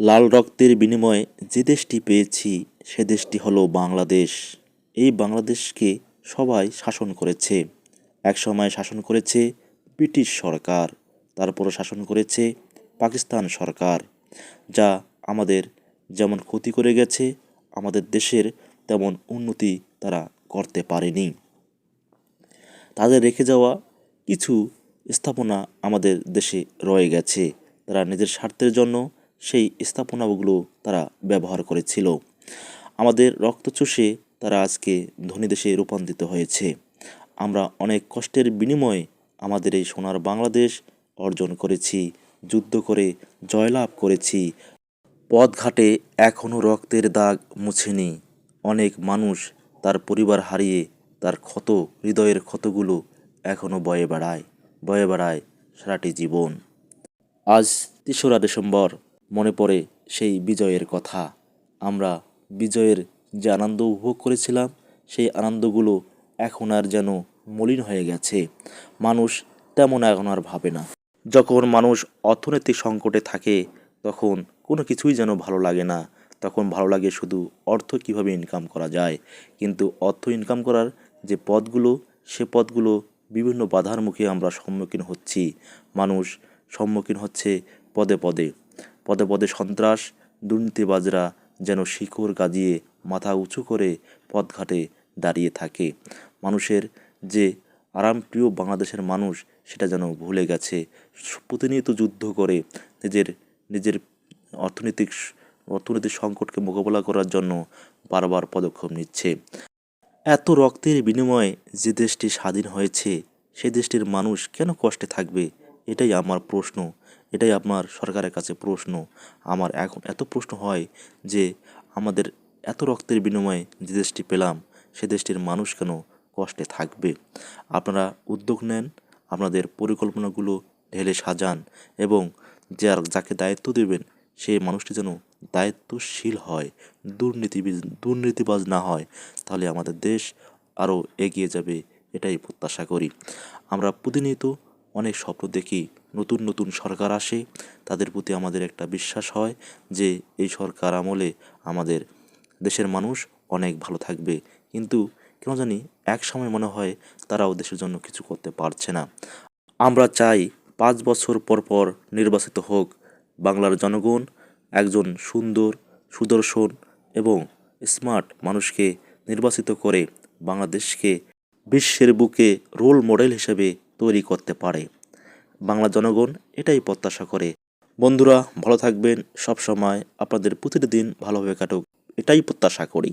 লাল রক্তের বিনিময়ে যে দেশটি পেয়েছি, সে দেশটি হলো বাংলাদেশ। এই বাংলাদেশকে সবাই শাসন করেছে। একসময় শাসন করেছে ব্রিটিশ সরকার, তারপরও শাসন করেছে পাকিস্তান সরকার, যা আমাদের যেমন ক্ষতি করে গেছে, আমাদের দেশের তেমন উন্নতি তারা করতে পারেনি। তাদের রেখে যাওয়া কিছু স্থাপনা আমাদের দেশে রয়ে গেছে। তারা নিজের স্বার্থের জন্য সেই স্থাপনাগুলো তারা ব্যবহার করেছিল। আমাদের রক্ত চষে তারা আজকে ধনী দেশে রূপান্তরিত হয়েছে। আমরা অনেক কষ্টের বিনিময়ে আমাদের এই সোনার বাংলাদেশ অর্জন করেছি, যুদ্ধ করে জয়লাভ করেছি। পথঘাটে এখনও রক্তের দাগ মুছেনি। অনেক মানুষ তার পরিবার হারিয়ে তার ক্ষত, হৃদয়ের ক্ষতগুলো এখনও বয়ে বেড়ায় বয়ে বেড়ায় সারাটি জীবন। আজ তেসরা ডিসেম্বর মনে পড়ে সেই বিজয়ের কথা। আমরা বিজয়ের যে আনন্দ উপভোগ করেছিলাম, সেই আনন্দগুলো এখন আর যেন মলিন হয়ে গেছে। মানুষ তেমন এখন আর ভাবে না। যখন মানুষ অর্থনৈতিক সংকটে থাকে, তখন কোনো কিছুই যেন ভালো লাগে না। তখন ভালো লাগে শুধু অর্থ কীভাবে ইনকাম করা যায়। কিন্তু অর্থ ইনকাম করার যে পথগুলো, সে পথগুলো বিভিন্ন বাধার মুখে আমরা সম্মুখীন হচ্ছি। মানুষ সম্মুখীন হচ্ছে পদে পদে। পদে পদে সন্ত্রাস, দুর্নীতিবাজরা যেন শিকড় গাজিয়ে মাথা উঁচু করে পথঘাটে দাঁড়িয়ে থাকে। মানুষের যে আরামপ্রিয় বাংলাদেশের মানুষ, সেটা যেন ভুলে গেছে। প্রতিনিয়ত যুদ্ধ করে নিজের নিজের অর্থনৈতিক অর্থনৈতিক সংকটকে মোকাবেলা করার জন্য বারবার পদক্ষেপ নিচ্ছে। এত রক্তের বিনিময়ে যে দেশটি স্বাধীন হয়েছে, সে দেশটির মানুষ কেন কষ্টে থাকবে? এটাই আমার প্রশ্ন, এটাই আমার সরকারের কাছে প্রশ্ন। আমার এখন এত প্রশ্ন হয় যে আমাদের এত রক্তের বিনিময়ে যে দেশটি পেলাম, সে দেশটির মানুষ কেন কষ্টে থাকবে? আপনারা উদ্যোগ নেন, আপনাদের পরিকল্পনাগুলো ঢেলে সাজান এবং যার, যাকে দায়িত্ব দেবেন সেই মানুষটি যেন দায়িত্বশীল হয় দুর্নীতিবিজ দুর্নীতিবাজ না হয়, তাহলে আমাদের দেশ আরও এগিয়ে যাবে, এটাই প্রত্যাশা করি। আমরা প্রতিনিয়ত অনেক স্বপ্ন দেখি নতুন নতুন সরকার আসে, তাদের প্রতি আমাদের একটা বিশ্বাস হয় যে এই সরকার আমলে আমাদের দেশের মানুষ অনেক ভালো থাকবে। কিন্তু কেন জানি এক সময় মনে হয় তারাও দেশের জন্য কিছু করতে পারছে না। আমরা চাই পাঁচ বছর পর পর নির্বাচিত হোক বাংলার জনগণ, একজন সুন্দর, সুদর্শন এবং স্মার্ট মানুষকে নির্বাচিত করে বাংলাদেশকে বিশ্বের বুকে রোল মডেল হিসেবে তৈরি করতে পারে। বাংলা জনগণ এটাই প্রত্যাশা করে। বন্ধুরা, ভালো থাকবেন। সব সময় আপনাদের প্রতিটি দিন ভালোভাবে কাটুক। এটাই প্রত্যাশা করি।